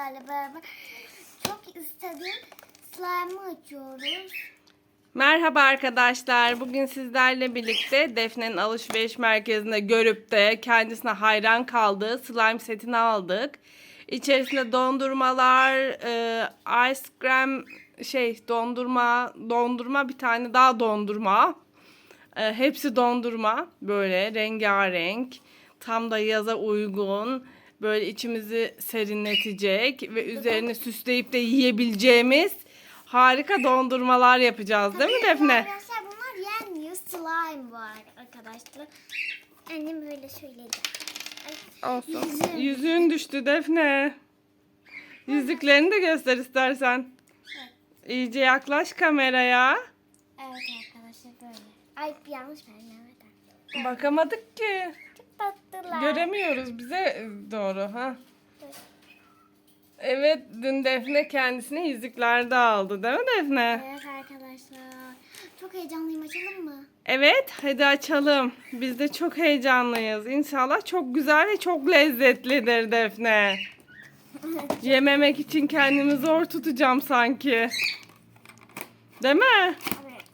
sizlerle beraber çok istediğim slime'ı açıyoruz. Merhaba arkadaşlar. Bugün sizlerle birlikte Defne'nin alışveriş merkezinde görüp de kendisine hayran kaldığı slime setini aldık. İçerisinde dondurmalar, e, ice cream, şey dondurma, dondurma bir tane daha dondurma. E, hepsi dondurma böyle rengarenk. Tam da yaza uygun. Böyle içimizi serinletecek ve üzerini süsleyip de yiyebileceğimiz harika dondurmalar yapacağız değil mi Defne? Arkadaşlar bunlar yenmiyor. Slime var arkadaşlar. Annem böyle söyledi. Ay, Olsun. Yüzüğüm. Yüzüğün düştü Defne. Yüzüklerini de göster istersen. İyice yaklaş kameraya. Evet arkadaşlar böyle. Ay yanlış evet. Bakamadık ki. Çok tatlılar. Göremiyoruz bize doğru ha. Evet dün Defne kendisine yüzükler de aldı değil mi Defne? Evet arkadaşlar. Çok heyecanlıyım açalım mı? Evet hadi açalım. Biz de çok heyecanlıyız. İnşallah çok güzel ve çok lezzetlidir Defne. Yememek için kendimi zor tutacağım sanki. Değil mi? Evet.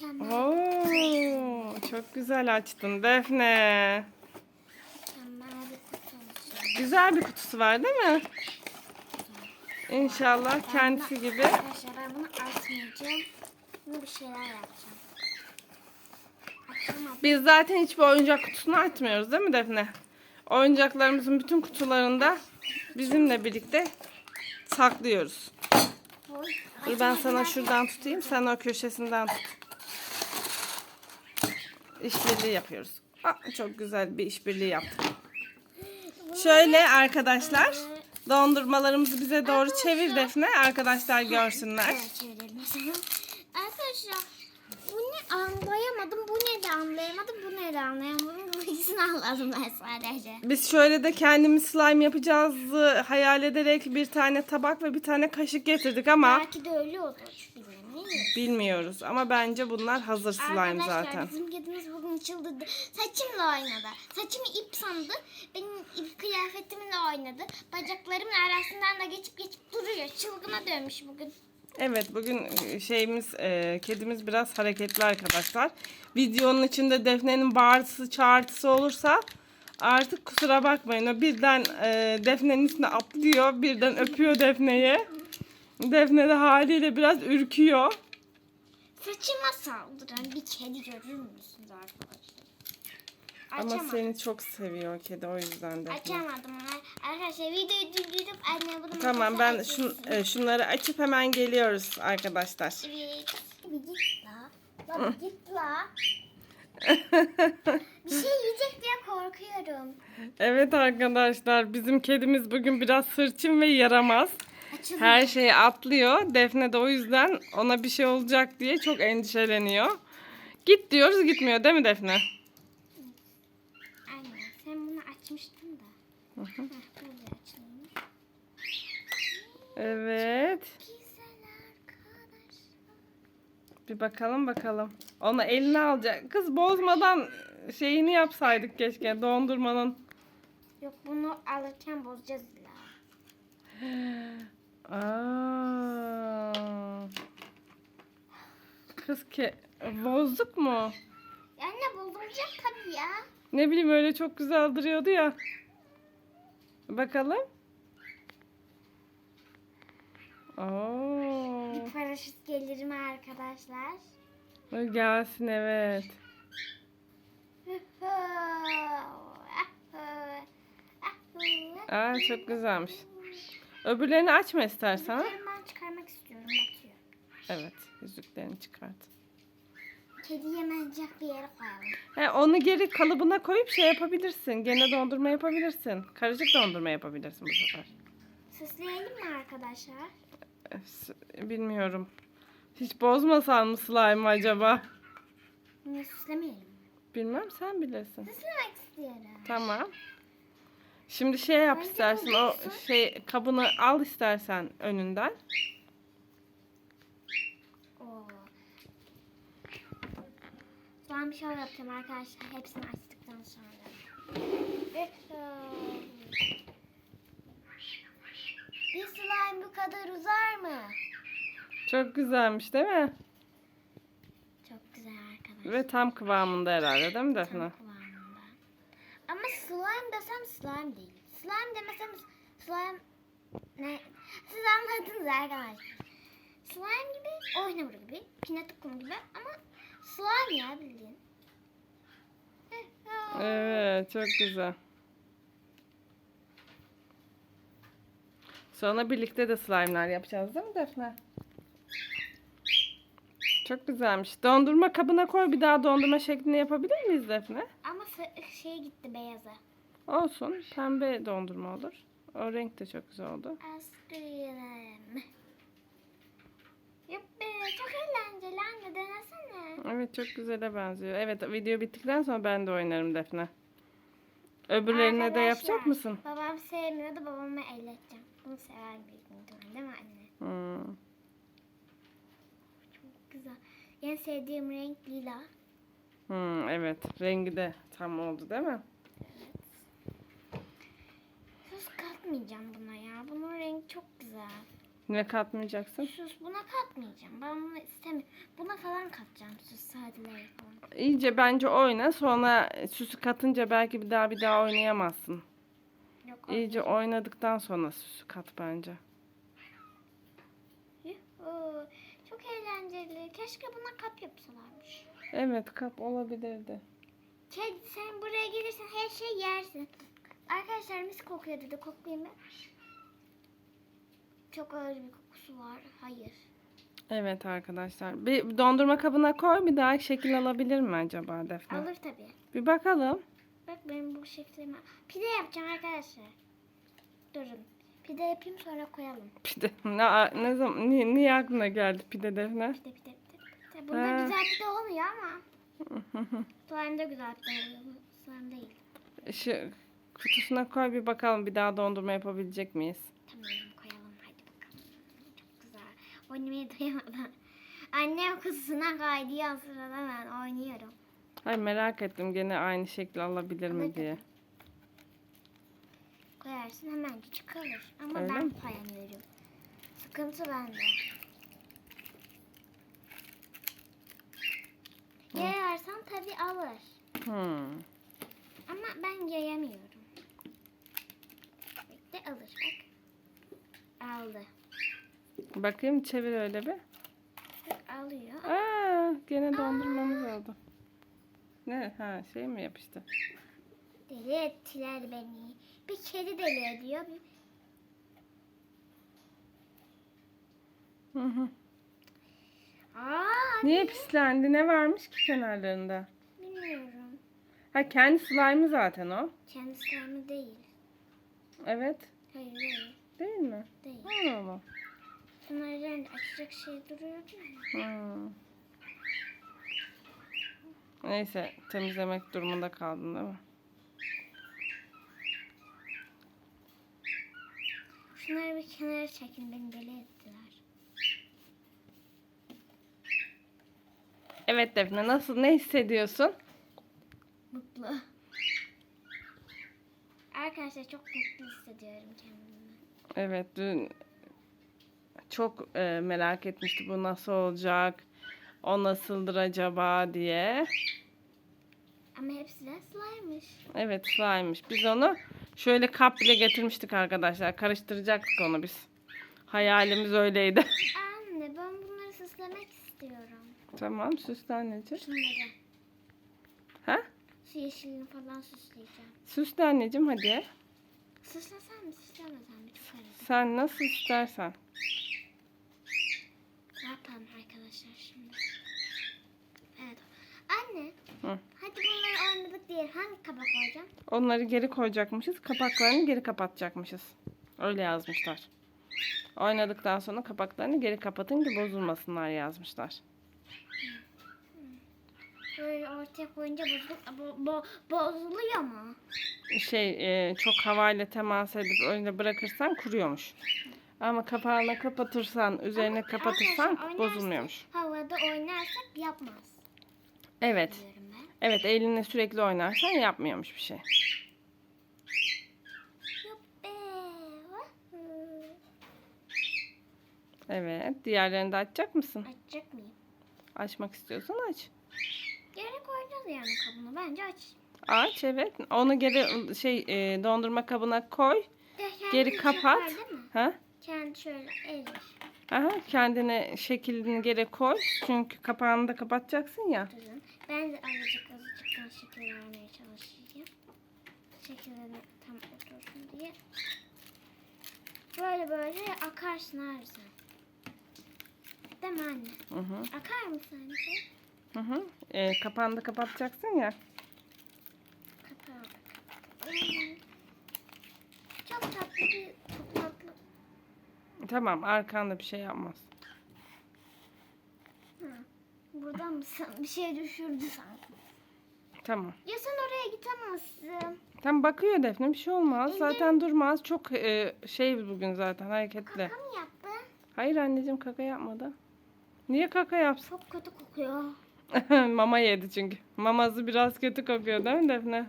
Mükemmel, Oo, çok güzel açtın Defne. Güzel bir kutusu var değil mi? İnşallah kendisi gibi. Arkadaşlar ben bunu açmayacağım. Bunu bir şeyler yapacağım. Biz zaten hiçbir oyuncak kutusunu açmıyoruz değil mi Defne? Oyuncaklarımızın bütün kutularında bizimle birlikte saklıyoruz. Dur ben sana şuradan tutayım, sen o köşesinden tut. İşbirliği yapıyoruz. Aa, çok güzel bir işbirliği yaptık. Şöyle arkadaşlar, dondurmalarımızı bize doğru çevir Defne, arkadaşlar görsünler. Arkadaşlar bu ne anlayamadım, bu ne de anlayamadım, bu ne de anlayamadım. Bu ikisini anladım ben sadece. Biz şöyle de kendimiz slime yapacağızı hayal ederek bir tane tabak ve bir tane kaşık getirdik ama Belki de öyle olur. Bilmiyoruz. Ama bence bunlar hazır slime Arkadaşlar zaten. bizim kedimiz bugün çıldırdı. Saçımla oynadı. Saçımı ip sandı. Benim ip kıyafetimle oynadı. Bacaklarımın arasından da geçip geçip duruyor. Çılgına dönmüş bugün. Evet bugün şeyimiz e, kedimiz biraz hareketli arkadaşlar. Videonun içinde Defne'nin bağırtısı çağırtısı olursa artık kusura bakmayın. O birden e, Defne'nin üstüne atlıyor. Birden öpüyor Defne'yi. Defne de haliyle biraz ürküyor. Saçıma saldıran bir kedi görür müsünüz arkadaşlar? Ama seni çok seviyor kedi o yüzden Defne. Açamadım. Arkadaşlar videoyu durdurup anne bunu Tamam ben şun, e, şunları açıp hemen geliyoruz arkadaşlar. Evet. Bir git la. La bir git la. bir şey yiyecek diye korkuyorum. Evet arkadaşlar bizim kedimiz bugün biraz hırçın ve yaramaz. Her şeyi atlıyor. Defne de o yüzden ona bir şey olacak diye çok endişeleniyor. Git diyoruz gitmiyor değil mi Defne? Anne sen bunu açmıştın da. Heh, böyle açılmış. Evet. Güzel arkadaş. Bir bakalım bakalım. Onu eline alacak. Kız bozmadan şeyini yapsaydık keşke dondurmanın. Yok bunu alırken bozacağız illa. Aa. Kız ke bozduk mu? Anne bozulacak tabii ya. Ne bileyim öyle çok güzel duruyordu ya. Bakalım. Oo. Bir paraşüt gelir mi arkadaşlar? Gelsin evet. Aa çok güzelmiş. Öbürlerini açma istersen. ha? Ben çıkarmak istiyorum batıyor. Evet, yüzüklerini çıkart. Kedi yemeyecek bir yere koyalım. He, onu geri kalıbına koyup şey yapabilirsin. Gene dondurma yapabilirsin. Karışık dondurma yapabilirsin bu sefer. Süsleyelim mi arkadaşlar? S- Bilmiyorum. Hiç bozmasan mı slime acaba? Bunu süslemeyelim. Bilmem sen bilirsin. Süslemek istiyorum. Tamam. Şimdi şey yap Bence istersen o şey kabını al istersen önünden. Ben bir şey yapacağım arkadaşlar. Hepsini açtıktan sonra. Bir slime bu kadar uzar mı? Çok güzelmiş değil mi? Çok güzel arkadaşlar. Ve tam kıvamında herhalde değil mi Defne? Tam kıvamında. Ama slime desem slime değil. Slime demesem slime... Ne? Siz anladınız arkadaşlar. Slime gibi, oynamur gibi, pinatıkum gibi ama slime ya bildiğin. Evet çok güzel. Sonra birlikte de slime'lar yapacağız değil mi Defne? Çok güzelmiş. Dondurma kabına koy bir daha dondurma şeklini yapabilir miyiz Defne? Ama şey gitti beyaza. Olsun. Pembe dondurma olur. O renk de çok güzel oldu. Askrim. Yuppi çok eğlenceli anne denesene. Evet çok güzele benziyor. Evet video bittikten sonra ben de oynarım Defne. Öbürlerine de Arkadaşlar, yapacak mısın? Babam sevmiyordu babamı elleteceğim. Bunu sever büyük değil mi anne? Hmm. Çok güzel. En sevdiğim renk lila. Hmm, evet rengi de tam oldu değil mi? Sus katmayacağım buna ya. Bunun rengi çok güzel. Ne katmayacaksın? Sus buna katmayacağım. Ben bunu istemiyorum. Buna falan katacağım süs sadeleri falan. İyice bence oyna sonra süsü katınca belki bir daha bir daha oynayamazsın. Yok İyice oynadıktan sonra süsü kat bence. Yuhu, Çok eğlenceli. Keşke buna kap yapsalarmış. Evet kap olabilirdi. Kedi sen buraya gelirsen her şey yersin. Arkadaşlar mis kokuyor dedi. Koklayayım mı? Çok ağır bir kokusu var. Hayır. Evet arkadaşlar. Bir dondurma kabına koy bir daha şekil alabilir mi acaba Defne? Alır tabii. Bir bakalım. Bak benim bu şeklime. Pide yapacağım arkadaşlar. Durun. Pide yapayım sonra koyalım. Pide. Ne, ne zaman niye, niye aklına geldi pide Defne? Pide pide pide. Bunda Ha. güzel pide olmuyor ama. Slime'da güzel pide oluyor. Slime değil. Şu kutusuna koy bir bakalım bir daha dondurma yapabilecek miyiz? Tamam koyalım hadi bakalım. Çok güzel. Oynamaya doyamadım. Annem kutusuna kaydı sırada ben oynuyorum. Hayır merak ettim gene aynı şekli alabilir mi diye. Koyarsın hemen çıkarır. Ama Öyle ben mi? koyamıyorum. Sıkıntı bende. Yayarsan tabii alır. Hmm. Ama ben yayamıyorum. Bekle alır bak. Bakayım çevir öyle bir. Alıyor. Aa, gene dondurmamız oldu. Ne? Ha şey mi yapıştı? Deli ettiler beni. Bir kedi deli ediyor. Bir... Hı hı. Aa, Niye pislendi? Ne varmış ki kenarlarında? bilmiyorum. Ha kendi slime'ı zaten o. Kendi slime değil. Evet. Hayır değil. Değil mi? Değil. Allah Allah. Bunlar üzerinde açacak şey duruyordu ya. Hmm. Neyse temizlemek durumunda kaldın değil mi? Şunları bir kenara çekin beni deli ettiler. Evet Defne nasıl ne hissediyorsun? Mutlu. Arkadaşlar çok mutlu hissediyorum kendimi. Evet dün çok e, merak etmişti bu nasıl olacak? O nasıldır acaba diye. Ama hepsi de slime'mış. Evet slime'mış. Biz onu şöyle kap bile getirmiştik arkadaşlar. Karıştıracaktık onu biz. Hayalimiz öyleydi. Anne ben bunları süslemek istiyorum. tamam süsle anneciğim. Şunları. Ha? Şu yeşilini falan süsleyeceğim. Süsle anneciğim hadi. Süslesem mi süslemesem mi? Çok. Sen nasıl istersen. Ne yapalım arkadaşlar şimdi? Evet. Anne. Hı. Hadi bunları oynadık diye hangi kaba koyacağım? Onları geri koyacakmışız. Kapaklarını geri kapatacakmışız. Öyle yazmışlar. Oynadıktan sonra kapaklarını geri kapatın ki bozulmasınlar yazmışlar. Böyle ortaya koyunca bozulup, bo, bo, bozuluyor mu? Şey e, çok havayla temas edip öyle bırakırsan kuruyormuş. Ama kapağını kapatırsan, üzerine Ama kapatırsan arkadaşlar oynarsak- bozulmuyormuş. Havada oynarsak yapmaz. Evet. Evet elinle sürekli oynarsan yapmıyormuş bir şey. Evet. Diğerlerini de açacak mısın? Açacak mıyım? Açmak istiyorsan aç. Geri koyacağız yani kabını. Bence aç. Aç evet. Onu geri şey e, dondurma kabına koy. Kendi Geri kapat. Ha? Kendi şöyle eğilir. Aha, kendine şeklini geri koy. Çünkü kapağını da kapatacaksın ya. Durun. Ben de azıcık azıcıktan şekil vermeye çalışacağım. Şekilleri tam otursun diye. Böyle böyle akarsın abi sen. Değil mi anne? Hı hı. Akar mı sence? Hı hı. E, kapağını da kapatacaksın ya. Kapağı. Çok tatlı bir, çok tatlı. Tamam arkanda bir şey yapmaz. Hı. Buradan mısın? Bir şey düşürdü sanki. Tamam. Ya sen oraya gidemezsin. Tam bakıyor Defne bir şey olmaz. İndir. Zaten durmaz. Çok e, şey bugün zaten hareketli. Kaka mı yaptı? Hayır anneciğim kaka yapmadı. Niye kaka yapsın? Çok kötü kokuyor. Mama yedi çünkü. Maması biraz kötü kokuyor değil mi Defne?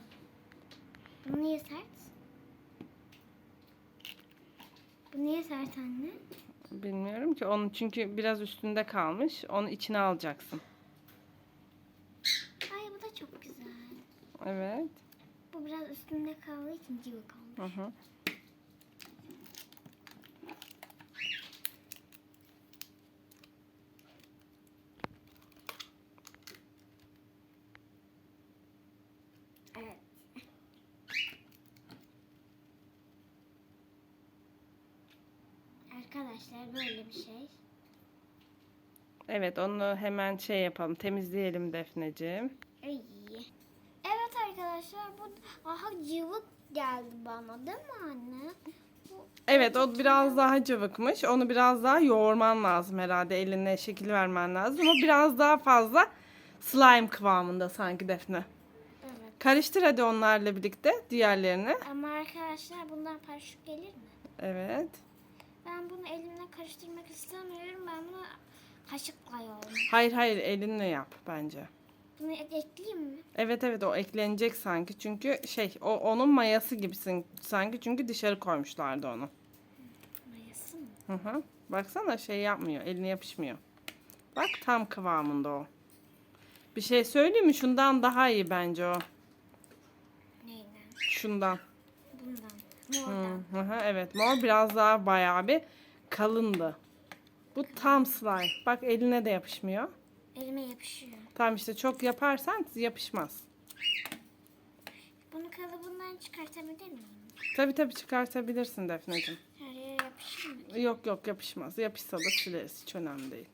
Bu niye sert? Bu niye sert anne? Bilmiyorum ki. Onun çünkü biraz üstünde kalmış. Onu içine alacaksın. Ay bu da çok güzel. Evet. Bu biraz üstünde kaldığı için cıvık olmuş. Hı hı. Evet. Böyle bir şey. Evet onu hemen şey yapalım. Temizleyelim Defneciğim. İyi. Evet arkadaşlar bu aha cıvık geldi bana değil mi anne? Bu Evet o biraz daha cıvıkmış. Onu biraz daha yoğurman lazım herhalde. Eline şekil vermen lazım. O biraz daha fazla slime kıvamında sanki Defne. evet. Karıştır hadi onlarla birlikte diğerlerini. Ama arkadaşlar bundan paraşüt gelir mi? Evet. Ben bunu elimle karıştırmak istemiyorum. Ben bunu kaşıkla yoğurayım. Hayır hayır elinle yap bence. Bunu ekleyeyim mi? Evet evet o eklenecek sanki. Çünkü şey o onun mayası gibisin sanki. Çünkü dışarı koymuşlardı onu. Mayası mı? Hı hı. Baksana şey yapmıyor. Eline yapışmıyor. Bak tam kıvamında o. Bir şey söyleyeyim mi? Şundan daha iyi bence o. Neyden? Şundan. Bundan. Mordan. hı hı, evet mor biraz daha bayağı bir kalındı. Bu tam slime. Bak eline de yapışmıyor. Elime yapışıyor. Tam işte çok yaparsan yapışmaz. Bunu kalıbından çıkartabilir miyim? Tabi tabi çıkartabilirsin Defneciğim. Her yere yapışır mı? Yok yok yapışmaz. Yapışsa da sileriz. Hiç önemli değil.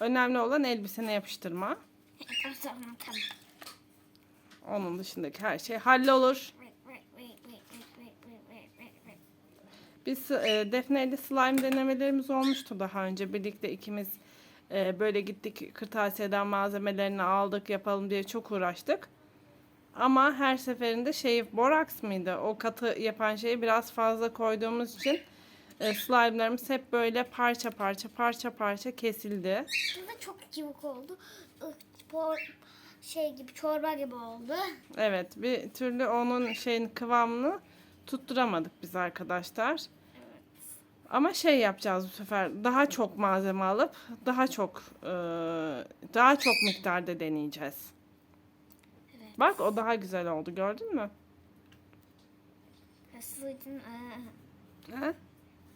Önemli olan elbisene yapıştırma. O zaman tamam. Onun dışındaki her şey hallolur. Biz e, Defne ile slime denemelerimiz olmuştu daha önce. Birlikte ikimiz e, böyle gittik kırtasiyeden malzemelerini aldık yapalım diye çok uğraştık. Ama her seferinde şey boraks mıydı? O katı yapan şeyi biraz fazla koyduğumuz için e, slime'larımız hep böyle parça parça parça parça kesildi. Burada çok cıvık oldu. Por, şey gibi çorba gibi oldu. Evet bir türlü onun şeyin kıvamını tutturamadık biz arkadaşlar. Ama şey yapacağız bu sefer daha çok malzeme alıp daha çok e, daha çok miktarda deneyeceğiz. Evet. Bak o daha güzel oldu gördün mü? Hırsızın aa, Ha?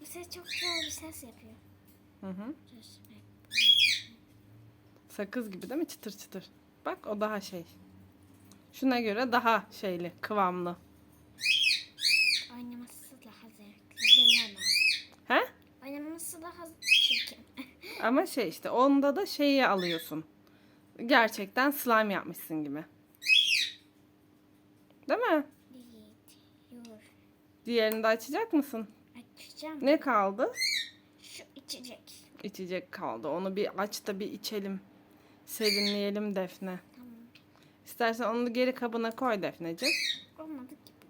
bu ses çok güzel bir ses yapıyor. Hı hı. Sakız gibi değil mi çıtır çıtır. Bak o daha şey. Şuna göre daha şeyli kıvamlı. Ama şey işte onda da şeyi alıyorsun. Gerçekten slime yapmışsın gibi. Değil mi? Diğerini de açacak mısın? Açacağım. Ne kaldı? Şu içecek. İçecek kaldı. Onu bir aç da bir içelim. Serinleyelim Defne. Tamam. İstersen onu geri kabına koy Defneciğim. Olmadı gibi.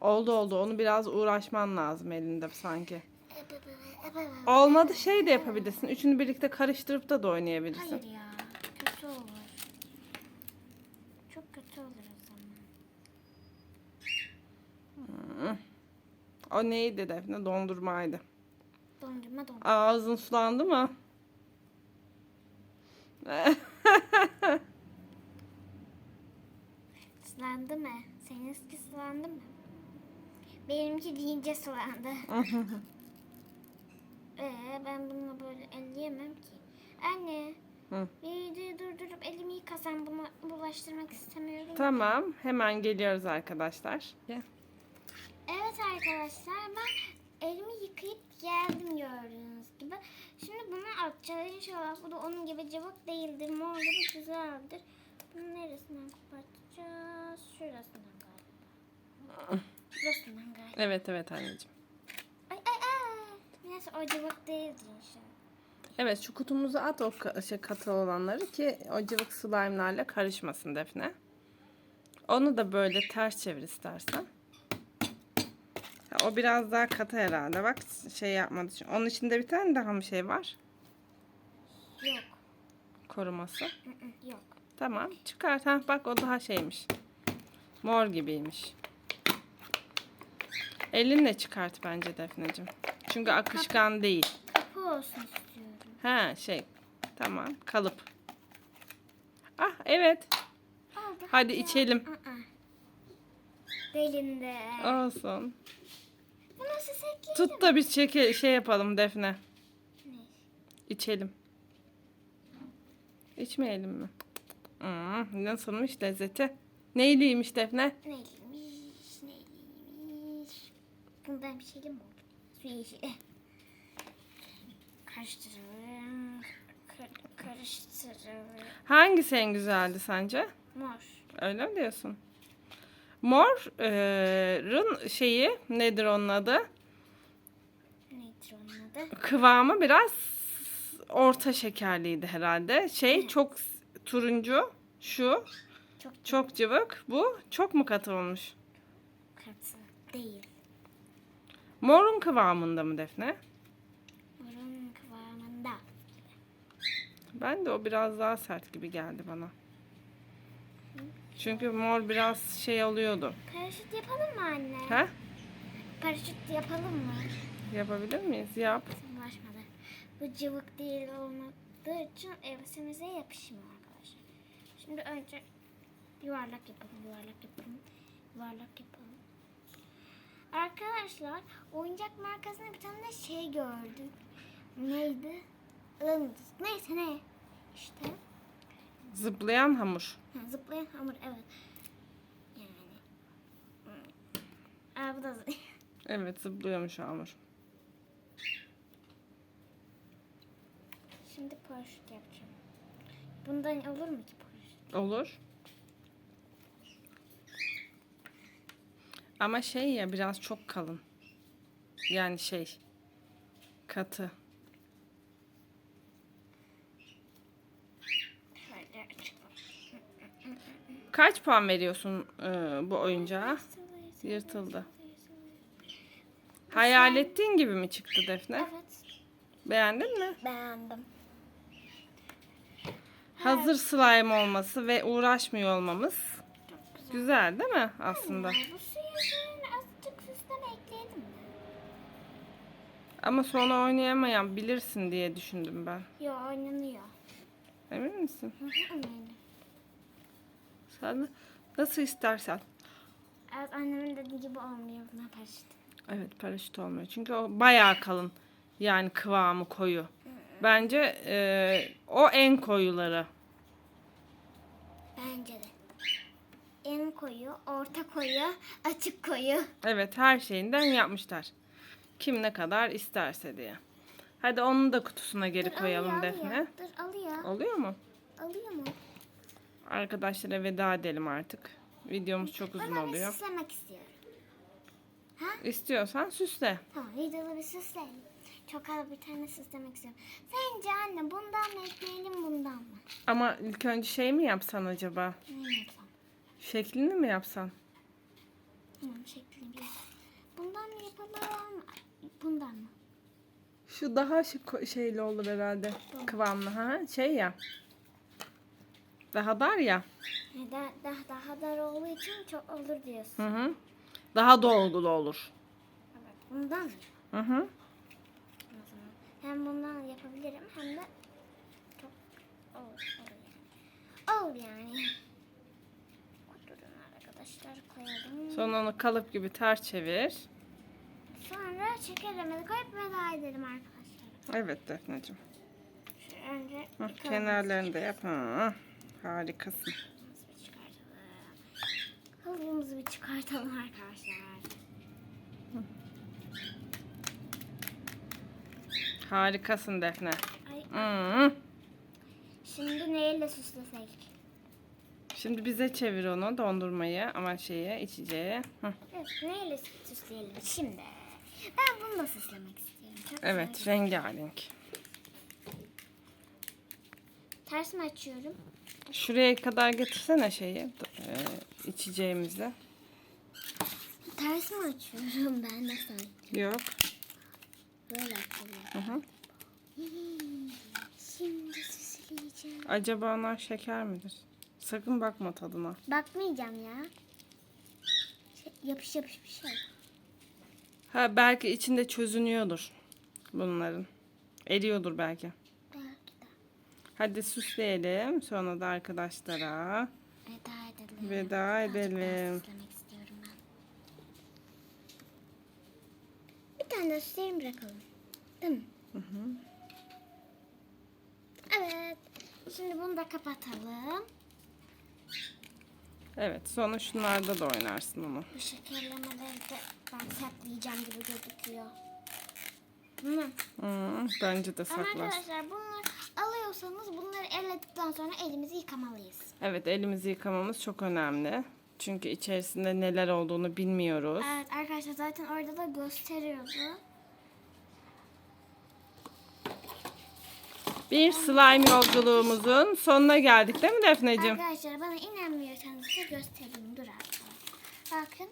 Oldu oldu. Onu biraz uğraşman lazım elinde sanki. Hayır Olmadı şey de yapabilirsin. Üçünü birlikte karıştırıp da da oynayabilirsin. ya. Kötü olur. Çok kötü olur o zaman. O neydi Defne? Dondurmaydı. Don Dondurma dondurma. Ağzın sulandı mı? Sulandı mı? Seninki sulandı mı? Benimki deyince sulandı. Ee, ben bununla böyle elleyemem ki. Anne, Hı. videoyu durdurup elimi yıkasam bunu bulaştırmak istemiyorum. tamam. Hemen geliyoruz arkadaşlar. Gel. Evet arkadaşlar ben elimi yıkayıp geldim gördüğünüz gibi. Şimdi bunu atacağız inşallah bu da onun gibi cıvık değildir. Mor gibi güzeldir. Bunu neresinden kopartacağız? Şurasından galiba. Şurasından galiba. Evet evet anneciğim. Neyse o cıvık değildir inşallah. Evet şu kutumuzu at o ka- şey, katı olanları ki o cıvık slime'larla karışmasın Defne. Onu da böyle ters çevir istersen. Ha, O biraz daha katı herhalde. Bak şey yapmadı. için. Onun içinde bir tane daha mı şey var? Yok. Koruması. Yok. Tamam. Çıkart. Ha, bak o daha şeymiş. Mor gibiymiş. Elinle çıkart bence Defneciğim. Çünkü akışkan değil. Kapı olsun istiyorum. Ha şey. Tamam. Kalıp. Ah evet. Oldu. Hadi içelim. Aa. Delinde. Olsun. Bu nasıl sekli? Tut da biz çeke şey yapalım Defne. Ne? İçelim. İçmeyelim mi? Hmm, nasılmış lezzeti? Neyliymiş Defne? Neyliymiş, neyliymiş. Bundan bir şey mi oldu? Yeşili. Karıştırıyorum. Kar- karıştırıyorum. Hangisi en güzeldi sence? Mor. Öyle mi diyorsun? Mor'un şeyi nedir onun adı? Nedir onun adı? Kıvamı biraz orta şekerliydi herhalde. Şey çok turuncu. Şu Çok çok cıvık. Bu çok mu katı olmuş? katı değil. Mor'un kıvamında mı Defne? Morun kıvamında. Ben de o biraz daha sert gibi geldi bana. Çünkü mor biraz şey oluyordu. Paraşüt yapalım mı anne? He? Paraşüt yapalım mı? Yapabilir miyiz? Yap. Ulaşmadı. Bu cıvık değil olmadığı için elbisemize yapışmıyor arkadaşlar. Şimdi önce yuvarlak yapalım, yuvarlak yapalım, yuvarlak yapalım. Arkadaşlar oyuncak markasında bir tane şey gördük. Neydi? Neyse ne? İşte Zıplayan hamur. ha, zıplayan hamur evet. Yani. Aa, bu da. Evet zıplıyormuş hamur. Şimdi paraşüt yapacağım. Bundan olur mu ki paraşüt? Olur. Ama şey ya biraz çok kalın. Yani şey katı. Kaç puan veriyorsun e, bu oyuncağa? Yırtıldı. Hayal ettiğin gibi mi çıktı Defne? Evet. Beğendin mi? Beğendim. Hazır slime olması ve uğraşmıyor olmamız güzel. güzel değil mi aslında? Anne, azıcık süsleme ekleyelim mi? Ama sonra oynayamayan bilirsin diye düşündüm ben. Yo oynanıyor. Emin misin? Hı hı, eminim. Sen nasıl istersen. Evet annemin dediği gibi olmuyor buna paraşüt. Evet paraşüt olmuyor. Çünkü o bayağı kalın. Yani kıvamı koyu. Bence e, o en koyuları. Bence de. En koyu, orta koyu, açık koyu. Evet her şeyinden yapmışlar. Kim ne kadar isterse diye. Hadi onu da kutusuna geri Dur, koyalım alıyor, Defne. alıyor. Dur alıyor. Oluyor mu? Alıyor mu? Arkadaşlara veda edelim artık. Videomuz çok uzun Ben onu oluyor. süslemek istiyorum. İstiyorsan süsle. Tamam videoda bir süsleyelim. Çok az bir tane süslemek istiyorum. Sence anne bundan mı ekleyelim bundan mı? Ama ilk önce şey mi yapsan acaba? Ne yapsam? Şeklini mi yapsan? Tamam şeklini bir. Bundan mı yapalım? Bundan mı? Şu daha şık şeyli olur herhalde. Kıvamlı ha şey ya. Daha dar ya. Yani daha, daha, daha dar olduğu için çok olur diyorsun. Hı hı. Daha dolgulu olur. Evet bundan? Hı hı. Hem bundan yapabilirim hem de çok olur, olur yani. Olur yani. Arkadaşlar koyalım. Sonra onu kalıp gibi ters çevir. Sonra şekerlemeni koyup veda edelim arkadaşlar. Evet Defneciğim. Önce Hı, kenarlarını da yap. Hı, harikasın. Kalıbımızı bir çıkartalım arkadaşlar. Harikasın Defne. Ay, Hı. şimdi neyle süslesek? Şimdi bize çevir onu dondurmayı ama şeye içeceği. Hı. Evet, neyle süsleyelim şimdi? Ben bunu da süslemek istiyorum. Çok Evet güzel. rengarenk. Ters mi açıyorum? Şuraya kadar getirsene şeyi e, içeceğimizi. Ters mi açıyorum ben de sanki? Yok. Böyle açıyorum. Hı. Şimdi süsleyeceğim. Acaba onlar şeker midir? Sakın bakma tadına. Bakmayacağım ya. Şey, yapış yapış bir şey. Ha belki içinde çözünüyordur bunların. Eriyordur belki. Belki de. Hadi süsleyelim. Sonra da arkadaşlara Veda edelim. veda edelim. Bir tane süsleyelim bırakalım. Değil mi? Hı hı. Evet. Şimdi bunu da kapatalım. Evet sonra şunlarda da oynarsın onu. Bu şekerlemeleri de ben saklayacağım gibi gözüküyor. Hı. Hı, bence de Ama saklarsın. arkadaşlar bunları alıyorsanız bunları elledikten sonra elimizi yıkamalıyız. Evet elimizi yıkamamız çok önemli. Çünkü içerisinde neler olduğunu bilmiyoruz. Evet arkadaşlar zaten orada da gösteriyordu. Bir slime yolculuğumuzun sonuna geldik değil mi Defneciğim? Arkadaşlar bana inanmıyorsanız da göstereyim. Dur arkadaşlar. Bakın.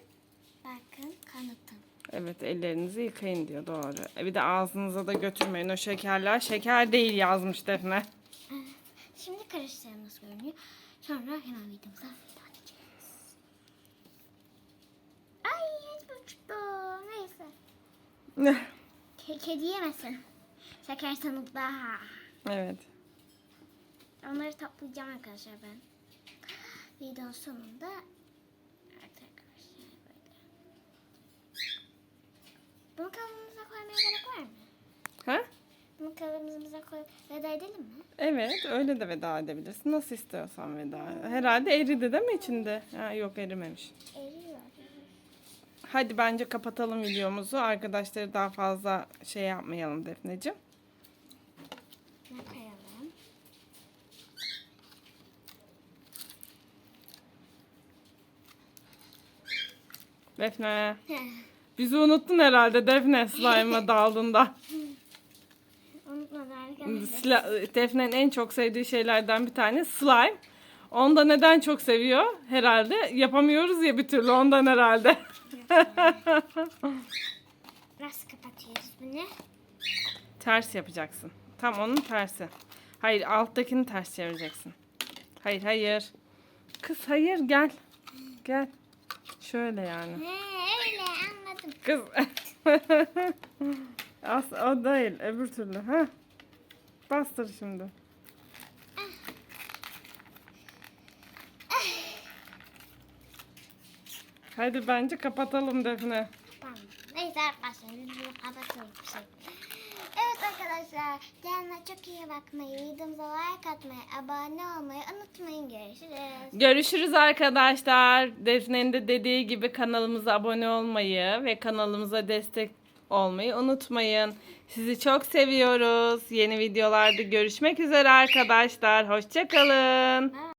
Bakın kanıtım. Evet ellerinizi yıkayın diyor doğru. E, Bir de ağzınıza da götürmeyin o şekerler. Şeker değil yazmış Defne. Evet. Şimdi karıştıralım nasıl görünüyor. Sonra hemen videomuza veda edeceğiz. Ay hiç uçtu. Neyse. Ke- kedi yemesin. Şeker sanıp daha. Evet. Onları toplayacağım arkadaşlar ben. Videonun sonunda Evet arkadaşlar böyle. Bunu kalıbımıza koymaya gerek var mı? Ha? Bunu kalıbımıza koyup veda edelim mi? Evet öyle de veda edebilirsin. Nasıl istiyorsan veda. Herhalde eridi değil mi içinde? Ha, yok erimemiş. Eriyor. Hadi bence kapatalım videomuzu. Arkadaşları daha fazla şey yapmayalım Defneciğim. Ne koyalım? Defne. Bizi unuttun herhalde Defne slime'a daldığında. Unutmadım arkadaşlar. Defne'nin en çok sevdiği şeylerden bir tane slime. Onu da neden çok seviyor? Herhalde yapamıyoruz ya bir türlü ondan herhalde. Nasıl kapatıyoruz bunu? Ters yapacaksın. Tam onun tersi. Hayır alttakini ters çevireceksin. Hayır hayır. Kız hayır gel. Gel. Şöyle yani. He öyle anladım. Kız. As o değil öbür türlü. Ha? Bastır şimdi. Hadi bence kapatalım Defne. Tamam. Neyse arkadaşlar kapatalım. Arkadaşlar kendine çok iyi bakmayı, videomuza like atmayı, abone olmayı unutmayın. Görüşürüz. Görüşürüz arkadaşlar. Defne'nin de dediği gibi kanalımıza abone olmayı ve kanalımıza destek olmayı unutmayın. Sizi çok seviyoruz. Yeni videolarda görüşmek üzere arkadaşlar. Hoşçakalın. Bye.